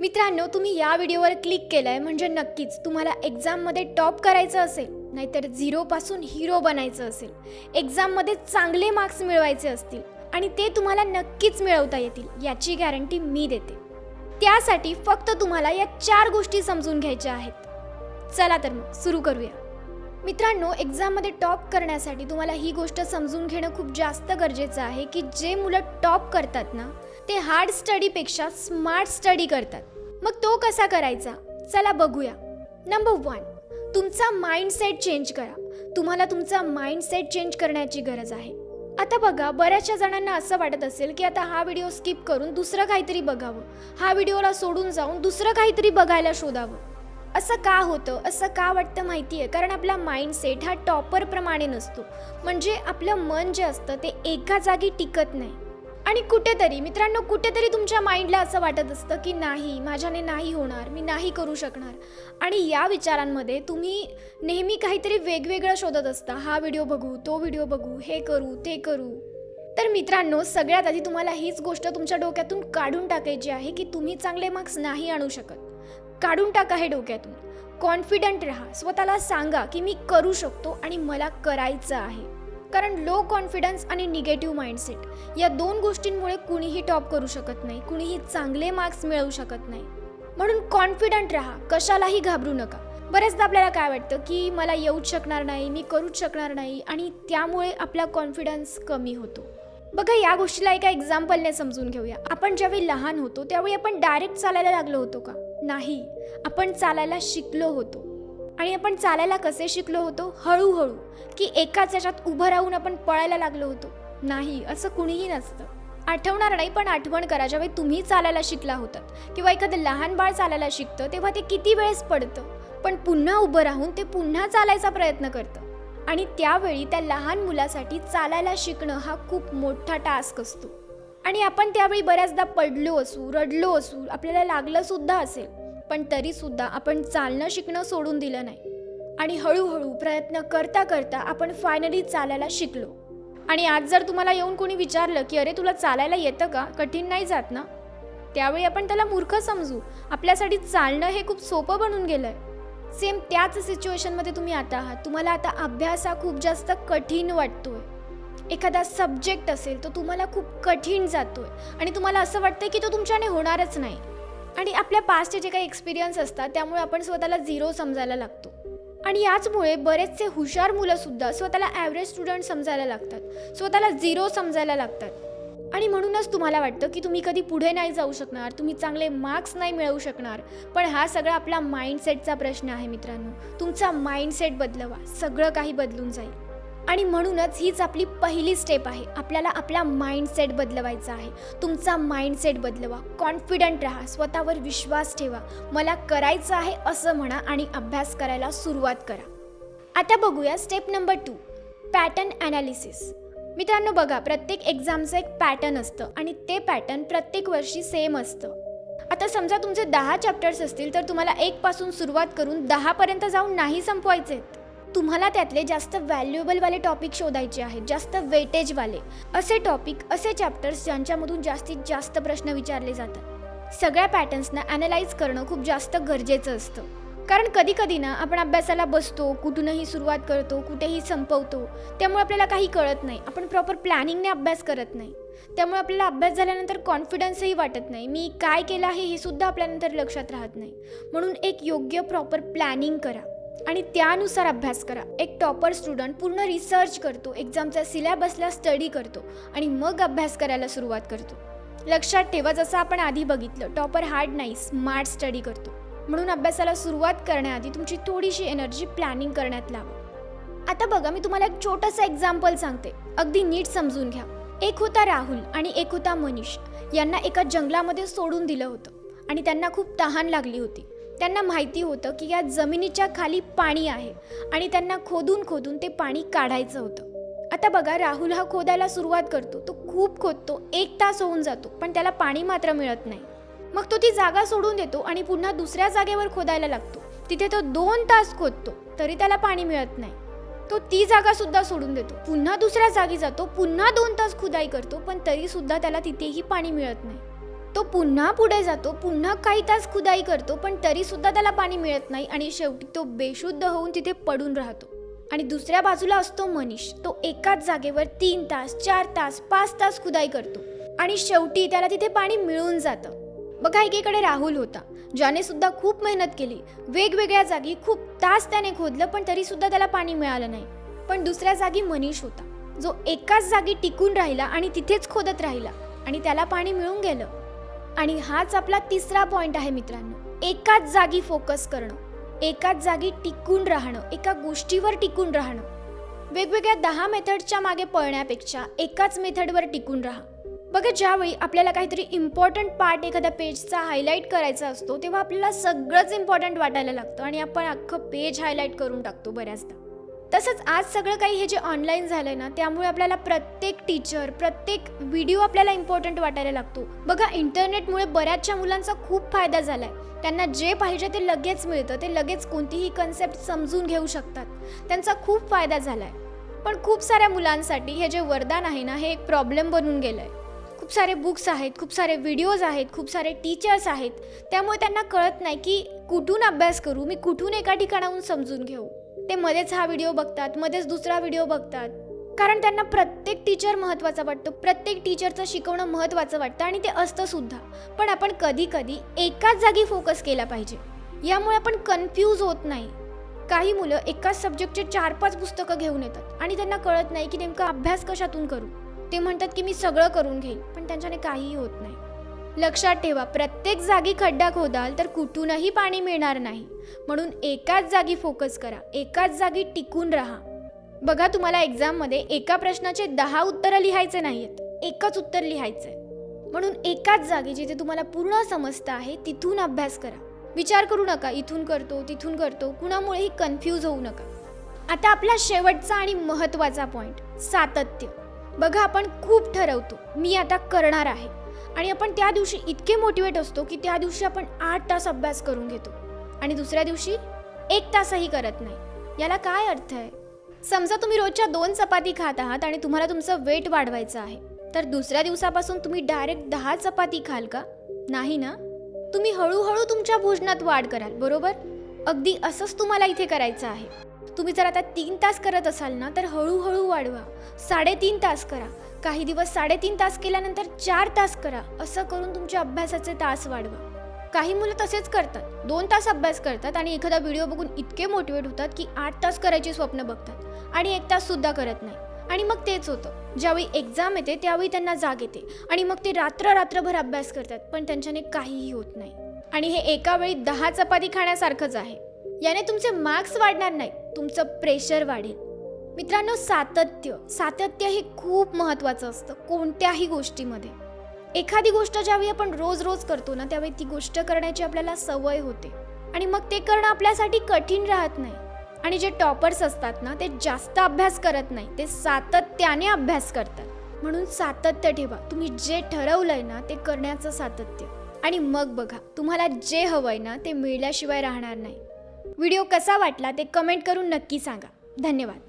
मित्रांनो तुम्ही या व्हिडिओवर क्लिक केलंय म्हणजे नक्कीच तुम्हाला एक्झाममध्ये टॉप करायचं असेल नाहीतर झिरोपासून हिरो बनायचं असेल. एक्झाममध्ये चांगले मार्क्स मिळवायचे असतील आणि ते तुम्हाला नक्कीच मिळवता येतील याची गॅरंटी मी देते. त्यासाठी फक्त तुम्हाला या चार गोष्टी समजून घ्यायच्या आहेत. चला तर मग सुरू करूया. मित्रांनो एक्झाममध्ये टॉप करण्यासाठी तुम्हाला ही गोष्ट समजून घेणं खूप जास्त गरजेचं आहे की जे मुलं टॉप करतात ना ते हार्ड स्टडीपेक्षा स्मार्ट स्टडी करतात. मग तो कसा करायचा? चला बघूया. नंबर वन तुमचा माइंडसेट चेंज करा. तुम्हाला तुमचा माइंडसेट चेंज करण्याची गरज आहे. आता बघा बऱ्याचशा जणांना असं वाटत असेल की आता हा व्हिडिओ स्किप करून दुसरं काहीतरी बघावं. हा व्हिडिओला सोडून जाऊन दुसरं काहीतरी बघायला शोधावं. असं का होतं? असं का वाटतं माहिती आहे कारण आपला माइंडसेट हा टॉपरप्रमाणे नसतो. म्हणजे आपलं मन जे असतं ते एका जागी टिकत नाही. आणि कुठेतरी मित्रांनो कुठेतरी तुमच्या माइंडला असं वाटत असतं की नाही माझ्याने नाही होणार मी नाही करू शकणार. आणि या विचारांमध्ये तुम्ही नेहमी काहीतरी वेगवेगळं शोधत असता. हा व्हिडिओ बघू तो व्हिडिओ बघू हे करू ते करू. तर मित्रांनो सगळ्यात आधी तुम्हाला हीच गोष्ट तुमच्या डोक्यातून काढून टाकायची आहे की तुम्ही चांगले मार्क्स नाही आणू शकत. काढून टाका हे डोक्यातून. कॉन्फिडंट राहा. स्वतःला सांगा की मी करू शकतो आणि मला करायचं आहे. कारण लो कॉन्फिडन्स आणि निगेटिव्ह माइंडसेट या दोन गोष्टींमुळे कुणीही टॉप करू शकत नाही कुणीही चांगले मार्क्स मिळवू शकत नाही. म्हणून कॉन्फिडंट राहा कशालाही घाबरू नका. बऱ्याचदा आपल्याला काय वाटतं की मला येऊच शकणार नाही मी करूच शकणार नाही आणि त्यामुळे आपला कॉन्फिडन्स कमी होतो. बघा या गोष्टीला एका एक्झाम्पलने समजून घेऊया. आपण ज्यावेळी लहान होतो त्यावेळी आपण डायरेक्ट चालायला लागलो होतो का? नाही. आपण चालायला शिकलो होतो. आणि आपण चालायला कसे शिकलो होतो? हळूहळू. की एकाच याच्यात उभं राहून आपण पळायला लागलो होतो. नाही असं कुणीही नसतं. आठवणार नाही पण आठवण करा. ज्यावेळी तुम्ही चालायला शिकला होतात किंवा एखादं लहान बाळ चालायला शिकतं तेव्हा ते किती वेळेस पडतं? पण पुन्हा उभं राहून ते पुन्हा चालायचा प्रयत्न करतं. आणि त्यावेळी त्या लहान मुलासाठी चालायला शिकणं हा खूप मोठा टास्क असतो. आणि आपण त्यावेळी बऱ्याचदा पडलो असू रडलो असू आपल्याला लागलंसुद्धा असेल. पण तरीसुद्धा आपण चालणं शिकणं सोडून दिलं नाही. आणि हळूहळू प्रयत्न करता करता आपण फायनली चालायला शिकलो. आणि आज जर तुम्हाला येऊन कोणी विचारलं की अरे तुला चालायला येतं का? कठीण नाही जात ना? त्यावेळी आपण त्याला मूर्ख समजू. आपल्यासाठी चालणं हे खूप सोपं बनून गेलं आहे सेम त्याच सिच्युएशनमध्ये तुम्ही आता आहात. तुम्हाला आता अभ्यास हा खूप जास्त कठीण वाटतोय. एखादा सब्जेक्ट असेल तो तुम्हाला खूप कठीण जातोय. आणि तुम्हाला असं वाटतं की तो तुमच्याने होणारच नाही. आणि आपल्या पास्टचे जे काही एक्सपिरियन्स असतात त्यामुळे आपण स्वतःला झिरो समजायला लागतो. आणि याचमुळे बरेचसे हुशार मुलंसुद्धा स्वतःला ॲव्हरेज स्टुडंट समजायला लागतात. स्वतःला झिरो समजायला लागतात. आणि म्हणूनच तुम्हाला वाटतं की तुम्ही कधी पुढे नाही जाऊ शकणार तुम्ही चांगले मार्क्स नाही मिळवू शकणार. पण हा सगळा आपला माइंडसेटचा प्रश्न आहे मित्रांनो. तुमचा माइंडसेट बदलवा. सगळं काही बदलून जाईल. आणि म्हणूनच हीच आपली पहिली स्टेप आहे. आपल्याला आपला माइंडसेट बदलवायचा आहे. तुमचा माइंडसेट बदलवा. कॉन्फिडंट राहा. स्वतःवर विश्वास ठेवा. मला करायचं आहे असं म्हणा आणि अभ्यास करायला सुरुवात करा. आता बघूया step number two pattern analysis मित्रांनो बघा प्रत्येक एक्झामचं एक पॅटर्न असतं आणि ते पॅटर्न प्रत्येक वर्षी सेम असतं. आता समजा तुमचे दहा चॅप्टर्स असतील तर तुम्हाला एकपासून सुरुवात करून दहापर्यंत जाऊन नाही संपवायचे आहेत तुम्हाला त्यातले जास्त व्हॅल्युएबलवाले टॉपिक शोधायचे आहेत जास्त वेटेजवाले असे टॉपिक असे चॅप्टर्स ज्यांच्यामधून जास्तीत जास्त प्रश्न विचारले जातात. सगळ्या पॅटर्न्सना ॲनालाइज करणं खूप जास्त गरजेचं असतं. कारण कधी कधी ना आपण अभ्यासाला बसतो कुठूनही सुरुवात करतो कुठेही संपवतो त्यामुळे आपल्याला काही कळत नाही. आपण प्रॉपर प्लॅनिंगने अभ्यास करत नाही. त्यामुळे आपल्याला अभ्यास झाल्यानंतर कॉन्फिडन्सही वाटत नाही. मी काय केलं आहे हे सुद्धा आपल्यानंतर लक्षात राहत नाही. म्हणून एक योग्य प्रॉपर प्लॅनिंग करा. आणि त्यानुसार अभ्यास करा. एक टॉपर स्टुडंट पूर्ण रिसर्च करतो एक्झामच्या सिलेबसला स्टडी करतो आणि मग अभ्यास करायला सुरुवात करतो. लक्षात ठेवा जसं आपण आधी बघितलं टॉपर हार्ड नाही स्मार्ट स्टडी करतो. म्हणून अभ्यासाला सुरुवात करण्याआधी तुमची थोडीशी एनर्जी प्लॅनिंग करण्यात लावा. आता बघा मी तुम्हाला एक छोटंसं एक्झाम्पल सांगते. अगदी नीट समजून घ्या. एक होता राहुल आणि एक होता मनीष. यांना एका जंगलामध्ये सोडून दिलं होतं आणि त्यांना खूप तहान लागली होती. त्यांना माहिती होतं की या जमिनीच्या खाली पाणी आहे आणि त्यांना खोदून खोदून ते पाणी काढायचं होतं. आता बघा राहुल हा खोदायला सुरुवात करतो. तो खूप खोदतो. एक तास होऊन जातो पण त्याला पाणी मात्र मिळत नाही. मग तो ती जागा सोडून देतो आणि पुन्हा दुसऱ्या जागेवर खोदायला लागतो. तिथे तो दोन तास खोदतो तरी त्याला पाणी मिळत नाही. तो ती जागा सुद्धा सोडून देतो. पुन्हा दुसऱ्या जागी जातो पुन्हा दोन तास खुदाई करतो पण तरी सुद्धा त्याला तिथेही पाणी मिळत नाही. तो पुन्हा पुढे जातो पुन्हा काही तास खुदाई करतो पण तरीसुद्धा त्याला पाणी मिळत नाही आणि शेवटी तो बेशुद्ध होऊन तिथे पडून राहतो. आणि दुसऱ्या बाजूला असतो मनीष. तो एकाच जागेवर तीन तास चार तास पाच तास खुदाई करतो. आणि शेवटी त्याला तिथे पाणी मिळून जातं. बघा एकीकडे राहुल होता ज्याने सुद्धा खूप मेहनत केली. वेगवेगळ्या जागी खूप तास त्याने खोदलं पण तरीसुद्धा त्याला पाणी मिळालं नाही. पण दुसऱ्या जागी मनीष होता. जो एकाच जागी टिकून राहिला आणि तिथेच खोदत राहिला. आणि त्याला पाणी मिळून गेलं. आणि हाच आपला तिसरा पॉईंट आहे मित्रांनो. एकाच जागी फोकस करणं एकाच जागी टिकून राहणं एका गोष्टीवर टिकून राहणं. वेगवेगळ्या दहा मेथडच्या मागे पळण्यापेक्षा एकाच मेथडवर टिकून राहा. बघा ज्यावेळी आपल्याला काहीतरी इम्पॉर्टंट पार्ट एखाद्या पेजचा हायलाईट करायचा असतो तेव्हा आपल्याला सगळंच इम्पॉर्टंट वाटायला लागतं आणि आपण अख्खं पेज हायलाईट करून टाकतो बऱ्याचदा. तसंच आज सगळं काही हे जे ऑनलाईन झालं आहे ना त्यामुळे आपल्याला प्रत्येक टीचर प्रत्येक व्हिडिओ आपल्याला इम्पॉर्टंट वाटायला लागतो. बघा इंटरनेटमुळे बऱ्याचशा मुलांचा खूप फायदा झाला आहे त्यांना जे पाहिजे ते लगेच मिळतं. ते लगेच कोणतीही कन्सेप्ट समजून घेऊ शकतात. त्यांचा खूप फायदा झाला आहे पण खूप साऱ्या मुलांसाठी हे जे वरदान आहे ना हे एक प्रॉब्लेम बनून गेलं आहे खूप सारे बुक्स आहेत खूप सारे व्हिडिओज आहेत खूप सारे टीचर्स आहेत. त्यामुळे त्यांना कळत नाही की कुठून अभ्यास करू? मी कुठून एका ठिकाणाहून समजून घेऊ? ते मध्येच हा व्हिडिओ बघतात मध्येच दुसरा व्हिडिओ बघतात. कारण त्यांना प्रत्येक टीचर महत्त्वाचा वाटतो प्रत्येक टीचरचं शिकवणं महत्त्वाचं वाटतं आणि ते असतं सुद्धा. पण आपण कधी कधी एकाच जागी फोकस केला पाहिजे. यामुळे आपण कन्फ्यूज होत नाही. काही मुलं एकाच सब्जेक्टचे चार पाच पुस्तकं घेऊन येतात आणि त्यांना कळत नाही की नेमका अभ्यास कशातून करू? ते म्हणतात की मी सगळं करून घेईन पण त्यांच्याने काहीही होत नाही. लक्षात ठेवा प्रत्येक जागी खड्डा खोदाल तर कुठूनही पाणी मिळणार नाही. म्हणून एकाच जागी फोकस करा एकाच जागी टिकून राहा. बघा तुम्हाला एक्झाममध्ये एका प्रश्नाचे दहा उत्तरं लिहायचे नाही आहेत एकच उत्तर लिहायचं आहे म्हणून एकाच जागी जिथे तुम्हाला पूर्ण समजतं आहे तिथून अभ्यास करा. विचार करू नका इथून करतो तिथून करतो कुणामुळेही कन्फ्यूज होऊ नका. आता आपला शेवटचा आणि महत्त्वाचा पॉईंट सातत्य. बघा आपण खूप ठरवतो मी आता करणार आहे. आणि आपण त्या दिवशी इतके मोटिवेट असतो की त्या दिवशी आपण आठ तास अभ्यास करून घेतो. आणि दुसऱ्या दिवशी एक तासही करत नाही. याला काय अर्थ आहे? समजा तुम्ही रोजच्या दोन चपाती खात आहात आणि तुम्हाला तुमचं वेट वाढवायचं आहे. तर दुसऱ्या दिवसापासून तुम्ही डायरेक्ट दहा चपाती खाल का? नाही ना? तुम्ही हळूहळू तुमच्या भोजनात वाढ कराल बरोबर? अगदी असंच तुम्हाला इथे करायचं आहे. तुम्ही जर आता तीन तास करत असाल ना तर हळूहळू वाढवा. साडेतीन तास करा. काही दिवस साडेतीन तास केल्यानंतर चार तास करा असं करून तुमच्या अभ्यासाचे तास वाढवा. काही मुलं तसेच करतात. दोन तास अभ्यास करतात आणि एखादा व्हिडिओ बघून इतके मोटिवेट होतात की आठ तास करायची स्वप्न बघतात आणि एक तास सुद्धा करत नाही. आणि मग तेच होतं. ज्यावेळी एक्झाम येते त्यावेळी त्यांना जाग येते आणि मग ते रात्र रात्रभर अभ्यास करतात पण त्यांच्याने काहीही होत नाही. आणि हे एका वेळी दहा चपाती खाण्यासारखंच आहे. याने तुमचे मार्क्स वाढणार नाही तुमचं प्रेशर वाढेल. मित्रांनो सातत्य. सातत्य हे खूप महत्त्वाचं असतं कोणत्याही गोष्टीमध्ये. एखादी गोष्ट ज्यावेळी आपण रोज रोज करतो ना त्यावेळी ती गोष्ट करण्याची आपल्याला सवय होते. आणि मग ते करणं आपल्यासाठी कठीण राहत नाही. आणि जे टॉपर्स असतात ना ते जास्त अभ्यास करत नाही ते सातत्याने अभ्यास करतात. म्हणून सातत्य ठेवा. तुम्ही जे ठरवलंय ना ते करण्याचं सातत्य. आणि मग बघा तुम्हाला जे हवंय ना ते मिळल्याशिवाय राहणार नाही. व्हिडिओ कसा वाटला ते कमेंट करून नक्की सांगा. धन्यवाद.